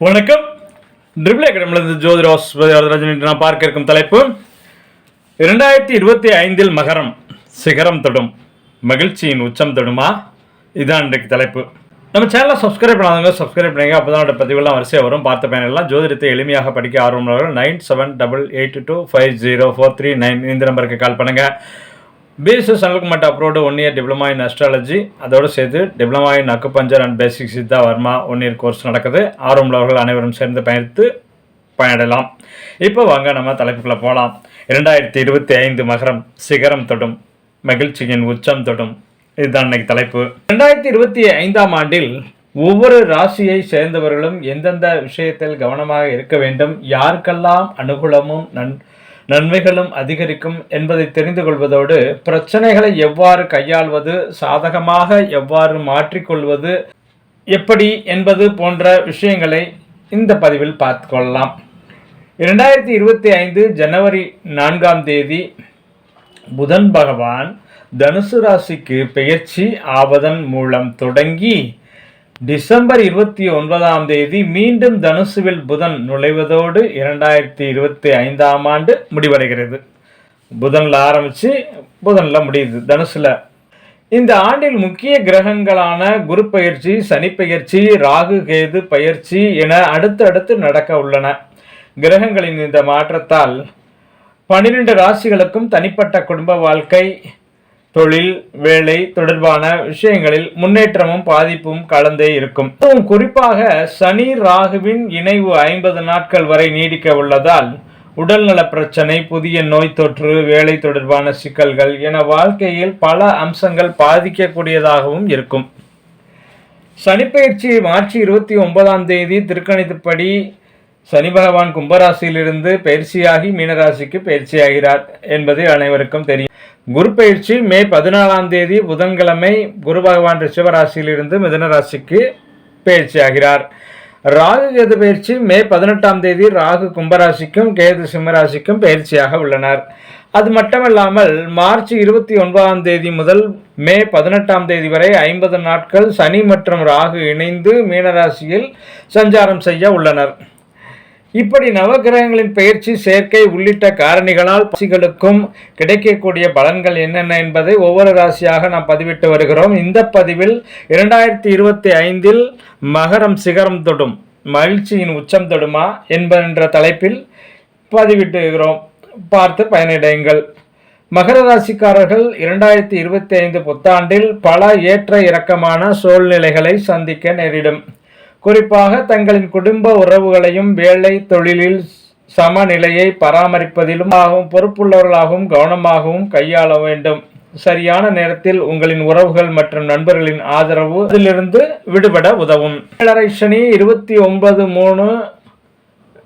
வணக்கம். ட்ரிபிள் அகாடமிலிருந்து ஜோதிராஸ் வரதராஜன் இன்று நான் பார்க்க இருக்கும் தலைப்பு. இரண்டாயிரத்தி இருபத்தி ஐந்தில் மகரம் சிகரம் தொடும் மகிழ்ச்சியின் உச்சம் தொடுமா? இதான் இன்றைக்கு தலைப்பு. நம்ம சேனலை சப்ஸ்கிரைப் பண்ணாதவங்க சப்ஸ்கிரைப் பண்ணுங்க. அப்போ தான் பதிவுலாம் வரிசையாக வரும். பார்த்த பயனெல்லாம் ஜோதிடத்தை எளிமையாக படிக்க ஆர்வமுள்ளவர்கள் nine seven double eight two five zero four three nine இந்த நம்பருக்கு கால் பண்ணுங்கள் BSS அனுகுமட் approved one year diploma in astrology அதோடு சேர்த்து diploma in acupuncture and basic Siddha Varma one year course நடக்குது. ஆர்வமுள்ளவர்கள் அனைவரும் சேர்ந்து பயணித்து பயனடலாம் இப்போ வாங்க நம்ம தலைப்புக்குள்ளே போகலாம் இரண்டாயிரத்தி இருபத்தி ஐந்து மகரம் சிகரம் தொடும் மகிழ்ச்சியின் உச்சம் தொடும். இதுதான் இன்னைக்கு தலைப்பு. ரெண்டாயிரத்தி இருபத்தி ஐந்தாம் ஆண்டில் ஒவ்வொரு ராசியை சேர்ந்தவர்களும் எந்தெந்த விஷயத்தில் கவனமாக இருக்க வேண்டும் யாருக்கெல்லாம் அனுகூலமும் நன் நன்மைகளும் அதிகரிக்கும் என்பதை தெரிந்து கொள்வதோடு பிரச்சனைகளை எவ்வாறு கையாள்வது சாதகமாக எவ்வாறு மாற்றிக்கொள்வது எப்படி என்பது போன்ற விஷயங்களை இந்த பதிவில் பார்த்து கொள்ளலாம் இரண்டாயிரத்தி இருபத்தி ஐந்து ஜனவரி நான்காம் தேதி புதன் பகவான் தனுசு ராசிக்கு பெயர்ச்சி ஆவதன் மூலம் தொடங்கி டிசம்பர் இருபத்தி ஒன்பதாம் தேதி மீண்டும் தனுசுவில் புதன் நுழைவதோடு இரண்டாயிரத்தி இருபத்தி ஐந்தாம் ஆண்டு முடிவடைகிறது. புதனில் ஆரம்பித்து புதனில் முடியுது தனுசில். இந்த ஆண்டில் முக்கிய கிரகங்களான குரு பயிற்சி சனி பயிற்சி ராகு கேது பயிற்சி என அடுத்தடுத்து நடக்க உள்ளன. கிரகங்களின் இந்த மாற்றத்தால் பன்னிரண்டு ராசிகளுக்கும் தனிப்பட்ட குடும்ப வாழ்க்கை தொழில் வேலை தொடர்பான விஷயங்களில் முன்னேற்றமும் பாதிப்பும் கலந்தே இருக்கும். குறிப்பாக சனி ராகுவின் இணைவு ஐம்பது நாட்கள் வரை நீடிக்க உள்ளதால் உடல்நல பிரச்சனை புதிய நோய் தொற்று வேலை தொடர்பான சிக்கல்கள் என வாழ்க்கையில் பல அம்சங்கள் பாதிக்கக்கூடியதாகவும் இருக்கும். சனிப்பெயர்ச்சி மார்ச் இருபத்தி ஒன்பதாம் தேதி திருக்கணிதப்படி சனி பகவான் கும்பராசியிலிருந்து பயிற்சியாகி மீனராசிக்கு பயிற்சியாகிறார் என்பது அனைவருக்கும் தெரியும். குரு பயிற்சி மே பதினாலாம் தேதி புதன்கிழமை குரு பகவான் ரிஷபராசியிலிருந்து மிதனராசிக்கு பயிற்சியாகிறார் ராகு கேது பயிற்சி மே பதினெட்டாம் தேதி ராகு கும்பராசிக்கும் கேது சிம்மராசிக்கும் பயிற்சியாக உள்ளனர். அது மட்டுமல்லாமல் மார்ச் இருபத்தி ஒன்பதாம் தேதி முதல் மே பதினெட்டாம் தேதி வரை ஐம்பது நாட்கள் சனி மற்றும் ராகு இணைந்து மீனராசியில் சஞ்சாரம் செய்ய உள்ளனர். இப்படி நவகிரகங்களின் பயிற்சி சேர்க்கை உள்ளிட்ட காரணிகளால் ராசிகளுக்கும் கிடைக்கக்கூடிய பலன்கள் என்னென்ன என்பதை ஒவ்வொரு ராசியாக நாம் பதிவிட்டு வருகிறோம். இந்த பதிவில் இரண்டாயிரத்தி இருபத்தி ஐந்தில் மகரம் சிகரம் தொடும் மகிழ்ச்சியின் உச்சம் தொடுமா என்பதென்ற தலைப்பில் பதிவிட்டுகிறோம் பார்த்து பயனடையுங்கள். மகர ராசிக்காரர்கள் இரண்டாயிரத்தி இருபத்தி ஐந்து புத்தாண்டில் பல ஏற்ற இறக்கமான சூழ்நிலைகளை சந்திக்க நேரிடும். குறிப்பாக தங்களின் குடும்ப உறவுகளையும் வேலை தொழிலில் சமநிலையை பராமரிப்பதிலும் ஆகவும் பொறுப்புள்ளவர்களாகவும் கவனமாகவும் கையாள வேண்டும். சரியான நேரத்தில் உங்களின் உறவுகள் மற்றும் நண்பர்களின் ஆதரவு அதிலிருந்து விடுபட உதவும். ஏழரை சனி இருபத்தி ஒன்பது மூணு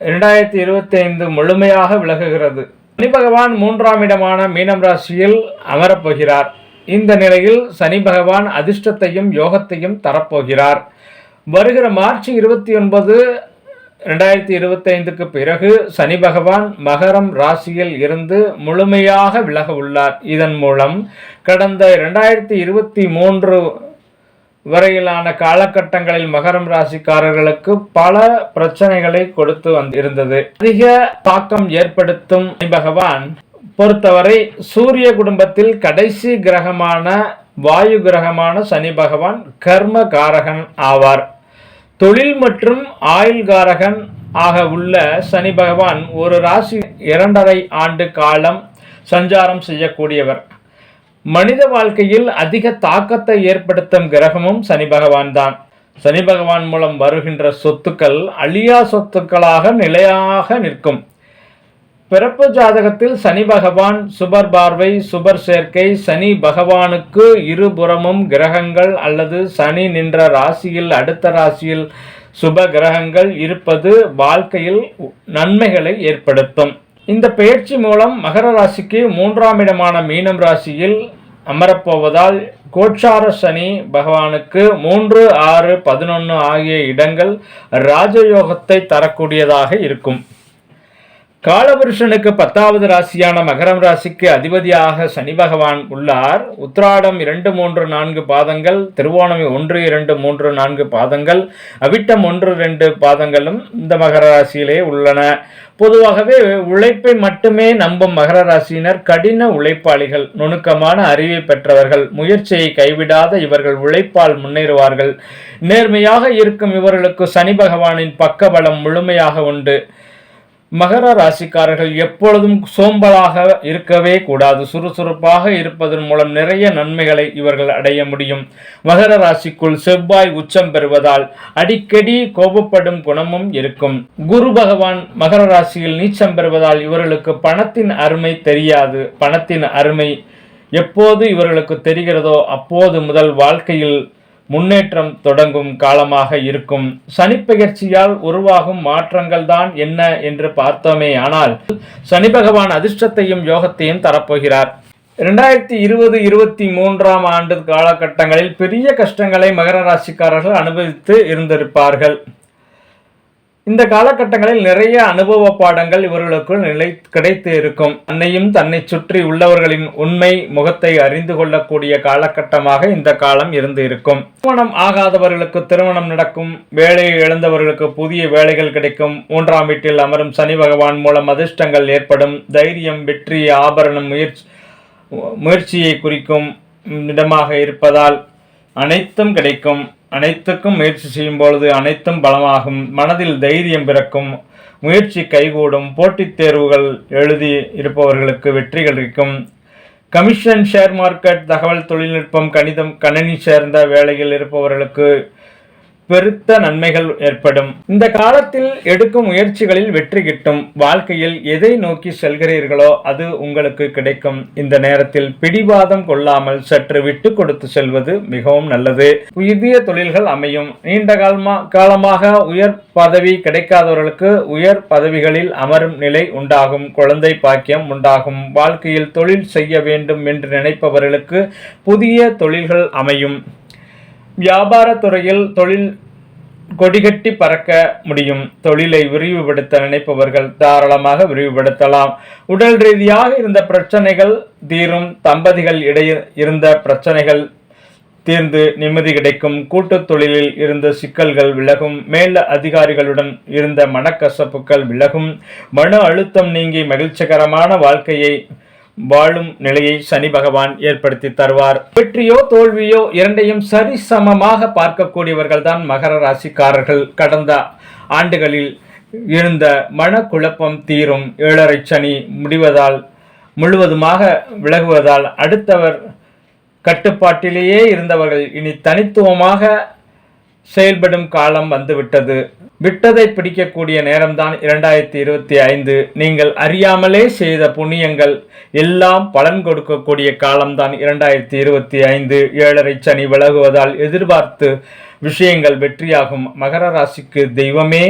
இரண்டாயிரத்தி இருபத்தி ஐந்து முழுமையாக விலகுகிறது. சனி பகவான் மூன்றாம் இடமான மீனம் ராசியில் அமரப்போகிறார் இந்த நிலையில் சனி பகவான் அதிர்ஷ்டத்தையும் யோகத்தையும் தரப்போகிறார். வருகிற மார்ச் இருபத்தி ஒன்பது ரெண்டாயிரத்தி இருபத்தைந்துக்கு பிறகு சனி பகவான் மகரம் ராசியில் இருந்து முழுமையாக விலக உள்ளார். இதன் மூலம் கடந்த இரண்டாயிரத்தி இருபத்தி மூன்று வரையிலான காலகட்டங்களில் மகரம் ராசிக்காரர்களுக்கு பல பிரச்சனைகளை கொடுத்து வந்திருந்தது. அதிக தாக்கம் ஏற்படுத்தும் சனி பகவான் பொறுத்தவரை சூரிய குடும்பத்தில் கடைசி கிரகமான வாயு கிரகமான சனி பகவான் கர்ம காரகன் ஆவார். தொழில் மற்றும் ஆயுள் காரகன் ஆக உள்ள சனி பகவான் ஒரு ராசி இரண்டரை ஆண்டு காலம் சஞ்சாரம் செய்யக்கூடியவர். மனித வாழ்க்கையில் அதிக தாக்கத்தை ஏற்படுத்தும் கிரகமும் சனி பகவான் தான் சனி பகவான் மூலம் வருகின்ற சொத்துக்கள் அழியா சொத்துக்களாக நிலையாக நிற்கும். பிறப்பு ஜாதகத்தில் சனி பகவான் சுபர் பார்வை சுபர் சேர்க்கை சனி பகவானுக்கு இருபுறமும் கிரகங்கள் அல்லது சனி நின்ற ராசியில் அடுத்த ராசியில் சுப கிரகங்கள் இருப்பது வாழ்க்கையில் நன்மைகளை ஏற்படுத்தும். இந்த பயிற்சி மூலம் மகர ராசிக்கு மூன்றாம் இடமான மீனம் ராசியில் அமரப்போவதால் கோட்சார சனி பகவானுக்கு மூன்று ஆறு பதினொன்று ஆகிய இடங்கள் ராஜயோகத்தை தரக்கூடியதாக இருக்கும். காலபுருஷனுக்கு பத்தாவது ராசியான மகரம் ராசிக்கு அதிபதியாக சனி பகவான் உள்ளார். உத்ராடம் இரண்டு மூன்று நான்கு பாதங்கள் திருவோணமி ஒன்று இரண்டு மூன்று நான்கு பாதங்கள் அவிட்டம் ஒன்று ரெண்டு பாதங்களும் இந்த மகர ராசியிலே உள்ளன. பொதுவாகவே உழைப்பை மட்டுமே நம்பும் மகர ராசியினர் கடின உழைப்பாளிகள் நுணுக்கமான அறிவை பெற்றவர்கள் முயற்சியை கைவிடாத இவர்கள் உழைப்பால் முன்னேறுவார்கள். நேர்மையாக இருக்கும் இவர்களுக்கு சனி பகவானின் பக்கபலம் முழுமையாக உண்டு. மகர ராசிக்காரர்கள் எப்பொழுதும் சோம்பலாக இருக்கவே கூடாது. சுறுசுறுப்பாக இருப்பதன் மூலம் நிறைய நன்மைகளை இவர்கள் அடைய முடியும். மகர ராசிக்குள் செவ்வாய் உச்சம் பெறுவதால் அடிக்கடி கோபப்படும் குணமும் இருக்கும். குரு பகவான் மகர ராசியில் நீச்சம் பெறுவதால் இவர்களுக்கு பணத்தின் அருமை தெரியாது. பணத்தின் அருமை எப்போது இவர்களுக்கு தெரிகிறதோ அப்போது முதல் வாழ்க்கையில் முன்னேற்றம் தொடங்கும் காலமாக இருக்கும். சனிப்பெயர்ச்சியால் உருவாகும் மாற்றங்கள் தான் என்ன என்று பார்த்தோமே ஆனால் சனி பகவான் அதிர்ஷ்டத்தையும் யோகத்தையும் தரப்போகிறார். ரெண்டாயிரத்தி இருபது இருபத்தி மூன்றாம் ஆண்டு காலகட்டங்களில் பெரிய கஷ்டங்களை மகர ராசிக்காரர்கள் அனுபவித்து இருந்திருப்பார்கள். இந்த காலகட்டங்களில் நிறைய அனுபவ பாடங்கள் இவர்களுக்குள் நிலை கிடைத்து இருக்கும். தன்னையும் தன்னை சுற்றி உள்ளவர்களின் உண்மை முகத்தை அறிந்து கொள்ளக்கூடிய காலகட்டமாக இந்த காலம் இருந்து இருக்கும். திருமணம் ஆகாதவர்களுக்கு திருமணம் நடக்கும். வேலையை இழந்தவர்களுக்கு புதிய வேலைகள் கிடைக்கும். மூன்றாம் வீட்டில் அமரும் சனி பகவான் மூலம் அதிர்ஷ்டங்கள் ஏற்படும். தைரியம் வெற்றி ஆபரணம் முயற்சி முயற்சியை குறிக்கும் இடமாக இருப்பதால் அனைத்தும் கிடைக்கும். அனைத்துக்கும் முயற்சி செய்யும் பொழுது அனைத்தும் பலமாகும். மனதில் தைரியம் பிறக்கும். முயற்சி கைகூடும். போட்டித் தேர்வுகள் எழுதி இருப்பவர்களுக்கு வெற்றி கிடைக்கும் கமிஷன் ஷேர் மார்க்கெட் தகவல் தொழில்நுட்பம் கணிதம் கணினி சேர்ந்த வேலையில் இருப்பவர்களுக்கு பெருத்த நன்மைகள் ஏற்படும். இந்த காலத்தில் எடுக்கும் முயற்சிகளில் வெற்றி கிட்டும். வாழ்க்கையில் எதை நோக்கி செல்கிறீர்களோ அது உங்களுக்கு கிடைக்கும். இந்த நேரத்தில் பிடிவாதம் கொள்ளாமல் சற்று விட்டு கொடுத்து செல்வது மிகவும் நல்லது. புதிய தொழில்கள் அமையும். நீண்ட காலமா காலமாக உயர் பதவி கிடைக்காதவர்களுக்கு உயர் பதவிகளில் அமரும் நிலை உண்டாகும். குழந்தை பாக்கியம் உண்டாகும். வாழ்க்கையில் தொழில் செய்ய வேண்டும் என்று நினைப்பவர்களுக்கு புதிய தொழில்கள் அமையும். வியாபாரத்துறையில் தொழில் கொடிகட்டி பறக்க முடியும். தொழிலை விரிவுபடுத்த நினைப்பவர்கள் தாராளமாக விரிவுபடுத்தலாம். உடல் ரீதியாக இருந்த பிரச்சனைகள் தீரும். தம்பதிகள் இடையே இருந்த பிரச்சனைகள் தீர்ந்து நிம்மதி கிடைக்கும். கூட்டுத் தொழிலில் இருந்த சிக்கல்கள் விலகும். மேல அதிகாரிகளுடன் இருந்த மனக்கசப்புகள் விலகும். மன அழுத்தம் நீங்கி மகிழ்ச்சிகரமான வாழ்க்கையை வாழும் நிலையை சனி பகவான் ஏற்படுத்தி தருவார். வெற்றியோ தோல்வியோ இரண்டையும் சரிசமமாக பார்க்கக்கூடியவர்கள் தான் மகர ராசிக்காரர்கள். கடந்த ஆண்டுகளில் இருந்த மனக்குழப்பம் தீரும். ஏழரை சனி முடிவதால் முழுவதுமாக விலகுவதால் அடுத்தவர் கட்டுப்பாட்டிலேயே இருந்தவர்கள் இனி தனித்துவமாக செயல்படும் காலம் வந்துவிட்டது. விட்டதை பிடிக்கக்கூடிய நேரம்தான் இரண்டாயிரத்தி இருபத்தி ஐந்து. நீங்கள் அறியாமலே செய்த புண்ணியங்கள் எல்லாம் பலன் கொடுக்கக்கூடிய காலம்தான் இரண்டாயிரத்தி இருபத்தி ஐந்து. ஏழரை சனி விலகுவதால் எதிர்பார்த்து விஷயங்கள் வெற்றியாகும். மகர ராசிக்கு தெய்வமே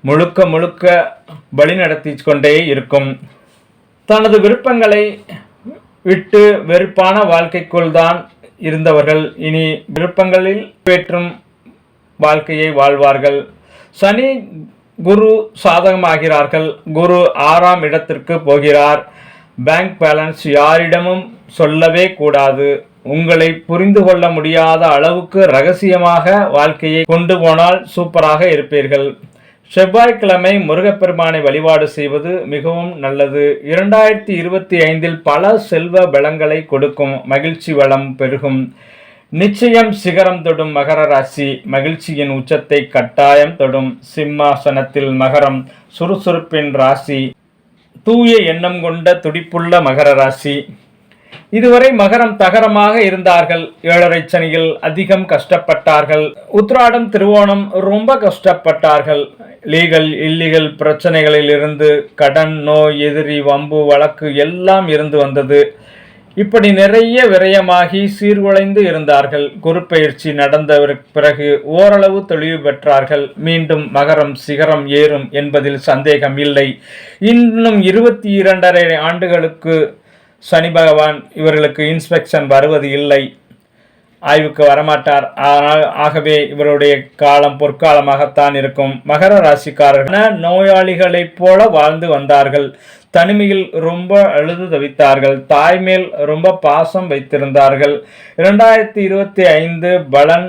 முழுக்க முழுக்க வழிநடத்தி கொண்டே இருக்கும். தனது விருப்பங்களை விட்டு வெறுப்பான வாழ்க்கைக்குள் தான் இருந்தவர்கள். இனி விருப்பங்களில் பெற்றும் வாழ்க்கையை வாழ்வார்கள். சனி குரு சாதகமாகிறார்கள். குரு ஆறாம் இடத்திற்கு போகிறார். பேங்க் பேலன்ஸ் யாரிடமும் சொல்லவே கூடாது. உங்களை புரிந்து கொள்ள முடியாத அளவுக்கு ரகசியமாக வாழ்க்கையை கொண்டு போனால் சூப்பராக இருப்பீர்கள். செவ்வாய்க்கிழமை முருகப்பெருமானை வழிபாடு செய்வது மிகவும் நல்லது. இரண்டாயிரத்தி இருபத்தி ஐந்தில் பல செல்வ பலங்களை கொடுக்கும் மகிழ்ச்சி வளம் பெருகும். நிச்சயம் சிகரம் தொடும் மகர ராசி மகிழ்ச்சியின் உச்சத்தை கட்டாயம் தொடும் சிம்மாசனத்தில் மகரம் சுறுசுறுப்பின் ராசி தூய எண்ணம் கொண்ட துடிப்புள்ள மகர ராசி. இதுவரை மகரம் தகரமாக இருந்தார்கள். ஏழரை சனியில் அதிகம் கஷ்டப்பட்டார்கள். உத்ராடம் திருவோணம் ரொம்ப கஷ்டப்பட்டார்கள். லீகல் இல்லீகல் பிரச்சனைகளில் இருந்து கடன் நோய் எதிரி வம்பு வழக்கு எல்லாம் இருந்து வந்தது. இப்படி நிறைய விரயமாகி சீர்குலைந்து இருந்தார்கள். குருப்பெயர்ச்சி நடந்த பிறகு ஓரளவு தெளிவு பெற்றார்கள். மீண்டும் மகரம் சிகரம் ஏறும் என்பதில் சந்தேகம் இல்லை. இன்னும் இருபத்தி இரண்டரை ஆண்டுகளுக்கு சனி பகவான் இவர்களுக்கு இன்ஸ்பெக்ஷன் வருவது இல்லை. ஆய்வுக்கு வரமாட்டார். ஆனால் ஆகவே இவருடைய காலம் பொற்காலமாகத்தான் இருக்கும். மகர ராசிக்காரர்கள் நோயாளிகளைப் போல வாழ்ந்து வந்தார்கள். தனிமையில் ரொம்ப அழுது தவித்தார்கள். தாய் மேல் ரொம்ப பாசம் வைத்திருந்தார்கள். இரண்டாயிரத்தி இருபத்தி ஐந்து பலன்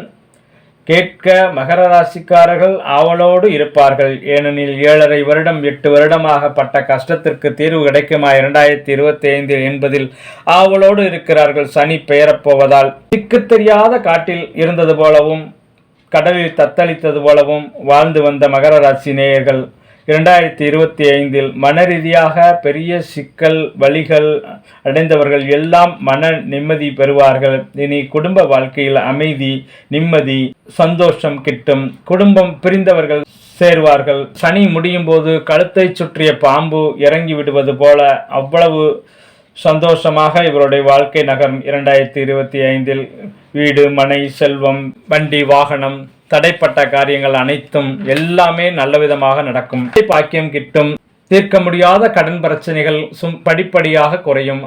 கேட்க மகர ராசிக்காரர்கள் ஆவலோடு இருப்பார்கள். ஏனெனில் ஏழரை வருடம் எட்டு வருடமாக பட்ட கஷ்டத்திற்கு தீர்வு கிடைக்குமா? இரண்டாயிரத்தி இருபத்தி ஐந்தில் என்பதில் ஆவலோடு இருக்கிறார்கள். சனி பெயரப் போவதால் திக்கு தெரியாத காட்டில் இருந்தது போலவும் கடலில் தத்தளித்தது போலவும் வாழ்ந்து வந்த மகர ராசி நேயர்கள் இரண்டாயிரத்தி இருபத்தி ஐந்தில் மன ரீதியாக பெரிய சிக்கல் வழிகள் அடைந்தவர்கள் எல்லாம் மன நிம்மதி பெறுவார்கள். இனி குடும்ப வாழ்க்கையில் அமைதி நிம்மதி சந்தோஷம் கிட்டும். குடும்பம் பிரிந்தவர்கள் சேர்வார்கள். சனி முடியும் போது கழுத்தை சுற்றிய பாம்பு இறங்கி விடுவது போல அவ்வளவு சந்தோஷமாக இவருடைய வாழ்க்கை நகரம் இரண்டாயிரத்தி இருபத்தி ஐந்தில். வீடு மனை செல்வம் வண்டி வாகனம் தடைப்பட்ட காரியங்கள் அனைத்தும் எல்லாமே நல்ல விதமாக நடக்கும். பாக்கியம் கிட்டும். தீர்க்க முடியாத கடன் பிரச்சனைகள் சும் படிப்படியாக குறையும்.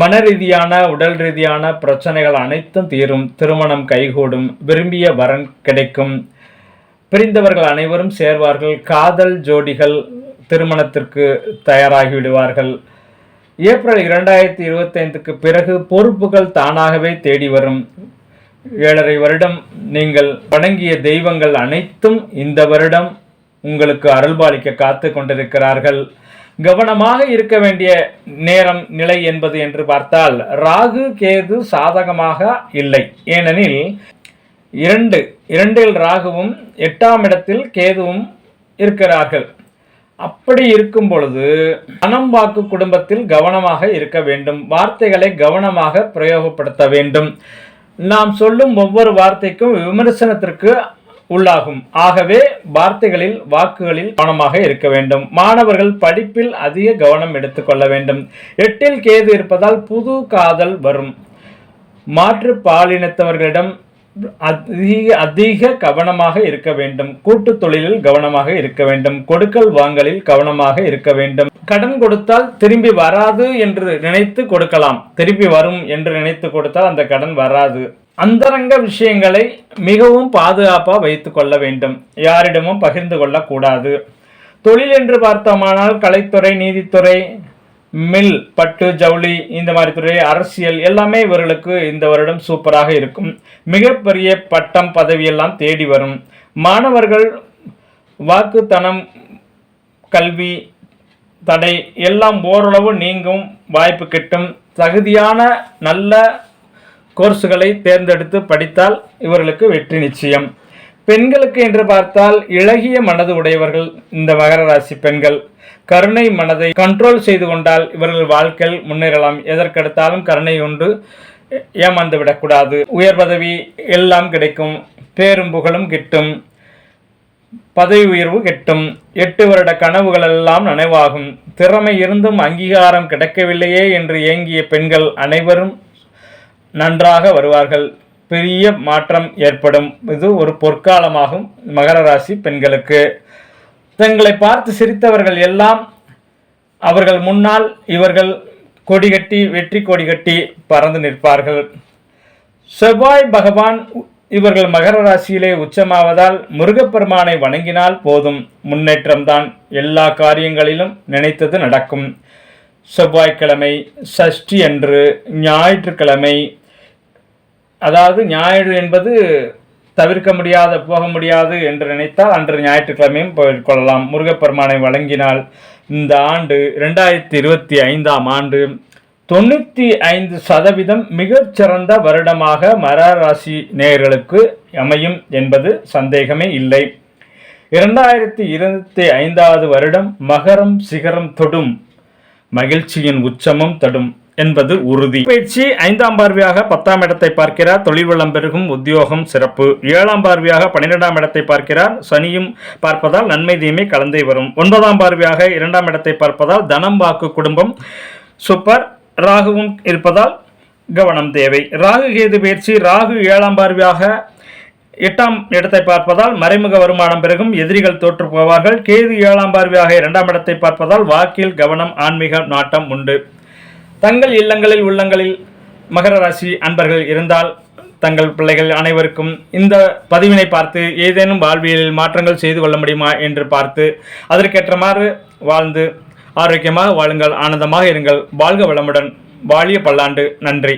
மன ரீதியான உடல் ரீதியான பிரச்சனைகள் அனைத்தும் தீரும். திருமணம் கைகூடும். விரும்பிய வரன் கிடைக்கும். பிரிந்தவர்கள் அனைவரும் சேர்வார்கள். காதல் ஜோடிகள் திருமணத்திற்கு தயாராகி விடுவார்கள் ஏப்ரல் இரண்டாயிரத்தி இருபத்தைந்துக்கு பிறகு பொறுப்புகள் தானாகவே தேடி வரும். ஏழரை வருடம் நீங்கள் வணங்கிய தெய்வங்கள் அனைத்தும் இந்த வருடம் உங்களுக்கு அருள்பாலிக்க காத்து கொண்டிருக்கிறார்கள். கவனமாக இருக்க வேண்டிய நேரம் நிலை என்பது என்று பார்த்தால் ராகு கேது சாதகமாக இல்லை. ஏனெனில் இரண்டு இரண்டில் ராகுவும் எட்டாம் இடத்தில் கேதுவும் இருக்கிறார்கள். அப்படி இருக்கும் பொழுது பணம் வாக்கு குடும்பத்தில் கவனமாக இருக்க வேண்டும். வார்த்தைகளை கவனமாக பிரயோகப்படுத்த வேண்டும். நாம் சொல்லும் ஒவ்வொரு வார்த்தைக்கும் விமர்சனத்திற்கு உள்ளாகும். ஆகவே வார்த்தைகளில் வாக்குகளில் கவனமாக இருக்க வேண்டும். மாணவர்கள் படிப்பில் அதிக கவனம் எடுத்துக்கொள்ள வேண்டும். எட்டில் கேது இருப்பதால் புது காதல் வரும். மாற்று பாலினத்தவர்களிடம் அதிக அதிக கவனமாக இருக்க வேண்டும். கூட்டு தொழிலில் கவனமாக இருக்க வேண்டும். கொடுக்கல் வாங்கலில் கவனமாக இருக்க வேண்டும். கடன் கொடுத்தால் திரும்பி வராது என்று நினைத்து கொடுக்கலாம். திரும்பி வரும் என்று நினைத்து கொடுத்தால் அந்த கடன் வராது. அந்தரங்க விஷயங்களை மிகவும் பாதுகாப்பாக வைத்துக் கொள்ள வேண்டும். யாரிடமும் பகிர்ந்து கொள்ளக்கூடாது. தொழில் என்று பார்த்தோமானால் கலைத்துறை நீதித்துறை மில் பட்டு ஜவுளி இந்த மாதிரி துறை அரசியல் எல்லாமே இவர்களுக்கு இந்த வருடம் சூப்பராக இருக்கும். மிகப்பெரிய பட்டம் பதவியெல்லாம் தேடி வரும். மாணவர்கள் வாக்குத்தனம் கல்வி தடை எல்லாம் ஓரளவு நீங்கும் வாய்ப்பு கிட்டும். தகுதியான நல்ல கோர்ஸுகளை தேர்ந்தெடுத்து படித்தால் இவர்களுக்கு வெற்றி நிச்சயம். பெண்களுக்கு என்று பார்த்தால் இளகிய மனது உடையவர்கள் இந்த மகர ராசி பெண்கள். கருணை மனதை கண்ட்ரோல் செய்து கொண்டால் இவர்கள் வாழ்க்கையில் முன்னேறலாம். எதற்கெடுத்தாலும் கருணை உண்டு. ஏமாந்து விடக்கூடாது. உயர் பதவி எல்லாம் கிடைக்கும். பேரும் புகழும் கிட்டும். பதவி உயர்வு கிட்டும். எட்டு வருட கனவுகள் எல்லாம் நனவாகும். திறமை இருந்தும் அங்கீகாரம் கிடைக்கவில்லையே என்று ஏங்கிய பெண்கள் அனைவரும் நன்றாக வருவார்கள். பெரிய மாற்றம் ஏற்படும். இது ஒரு பொற்காலமாகும் மகர ராசி பெண்களுக்கு. தங்களை பார்த்து சிரித்தவர்கள் எல்லாம் அவர்கள் முன்னால் இவர்கள் கொடி கட்டி வெற்றி கொடி கட்டி பறந்து நிற்பார்கள். செவ்வாய் பகவான் இவர்கள் மகர ராசியிலே உச்சமாவதால் முருகப்பெருமானை வணங்கினால் போதும். முன்னேற்றம்தான் எல்லா காரியங்களிலும் நினைத்தது நடக்கும். செவ்வாய்க்கிழமை சஷ்டி அன்று ஞாயிற்றுக்கிழமை அதாவது ஞாயிறு என்பது தவிர்க்க முடியாத போக முடியாது என்று நினைத்தால் அன்று ஞாயிற்றுக்கிழமையும் போய்கொள்ளலாம் முருகப்பெருமானை வழங்கினால் இந்த ஆண்டு ரெண்டாயிரத்தி இருபத்தி ஐந்தாம் ஆண்டு தொண்ணூற்றி ஐந்து சதவீதம் மிகச்சிறந்த வருடமாக மர ராசி நேயர்களுக்கு அமையும் என்பது சந்தேகமே இல்லை. இரண்டாயிரத்தி இருபத்தி ஐந்தாவது வருடம் மகரம் சிகரம் தொடும் மகிழ்ச்சியின் உச்சமும் தடும். என்பது உறுதி. பயிற்சி ஐந்தாம் பார்வையாக பத்தாம் இடத்தை பார்க்கிறார். தொழில் வளம் பெருகும் உத்தியோகம் சிறப்பு. ஏழாம் பார்வையாக பன்னிரெண்டாம் இடத்தை பார்க்கிறார். சனியும் பார்ப்பதால் நன்மை தீமை கலந்தே வரும். ஒன்பதாம் பார்வையாக இரண்டாம் இடத்தை பார்ப்பதால் தனம் வாக்கு குடும்பம் சூப்பர் ராகுவும் இருப்பதால் கவனம் தேவை. ராகு கேது பயிற்சி ராகு ஏழாம் பார்வையாக எட்டாம் இடத்தை பார்ப்பதால் மறைமுக வருமானம் பெருகும் எதிரிகள் தோற்று போவார்கள். கேது ஏழாம் பார்வையாக இரண்டாம் இடத்தை பார்ப்பதால் வாக்கில் கவனம் ஆன்மீக நாட்டம் உண்டு. தங்கள் இல்லங்களில் உள்ளங்களில் மகர ராசி அன்பர்கள் இருந்தால் தங்கள் பிள்ளைகள் அனைவருக்கும் இந்த பதிவினை பார்த்து ஏதேனும் வாழ்வியலில் மாற்றங்கள் செய்து கொள்ள முடியுமா என்று பார்த்து அதற்கேற்றமாறு வாழ்ந்து ஆரோக்கியமாக வாழுங்கள் ஆனந்தமாக இருங்கள். வாழ்க வளமுடன். வாழிய பல்லாண்டு. நன்றி.